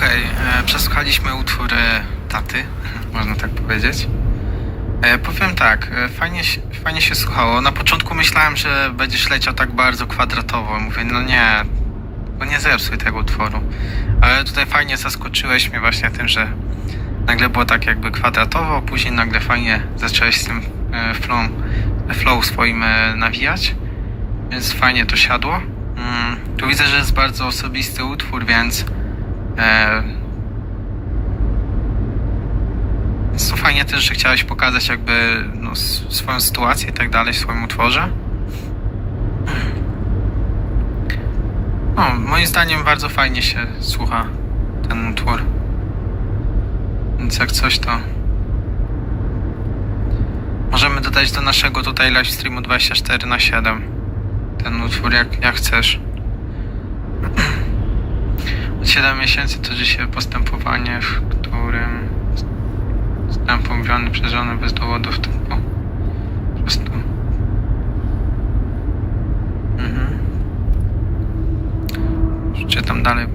Okej, e, przesłuchaliśmy utwór e, taty, można tak powiedzieć. E, powiem tak, e, fajnie, się- fajnie się słuchało. Na początku myślałem, że będziesz leciał tak bardzo kwadratowo. Mówię, no nie, nie zepsuj tego utworu. Ale tutaj fajnie zaskoczyłeś mnie właśnie tym, że nagle było tak jakby kwadratowo, później nagle fajnie zacząłeś z tym e, flow, flow swoim e, nawijać. Więc fajnie to siadło. Mm, tu widzę, że jest bardzo osobisty utwór, więc E, to fajnie też, że chciałeś pokazać jakby no, swoją sytuację i tak dalej w swoim utworze. No, moim zdaniem bardzo fajnie się słucha ten utwór. Więc jak coś to możemy dodać do naszego tutaj live streamu 24 na 7 ten utwór jak, jak chcesz. Od 7 miesięcy toczy się postępowanie, w którym zostałem pomówiony przez żonę bez dowodów typu. Po prostu. Mhm. Czytam dalej.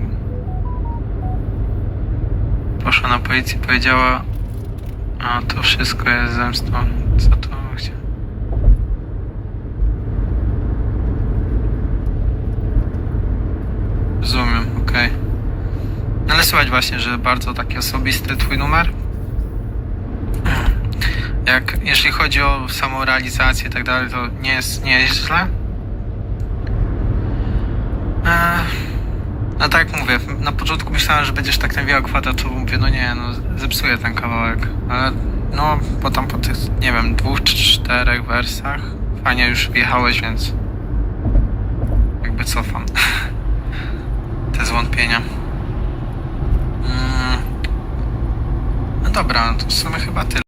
Poszła na policję, powiedziała, a to wszystko jest zemstą. Co to chciał? Rozumiem, okej. No Ale słychać właśnie, że bardzo taki osobisty twój numer. Jak, jeśli chodzi o samą realizację i tak dalej, to nie jest, nie jest źle. No tak mówię, na początku myślałem, że będziesz tak nawijał kwadratowo, mówię, no nie, no zepsuję ten kawałek, ale no, bo tam po tych, nie wiem, dwóch czy czterech wersach fajnie już wjechałeś, więc jakby cofam te zwątpienia. Mm. No dobra, to w sumie chyba tyle.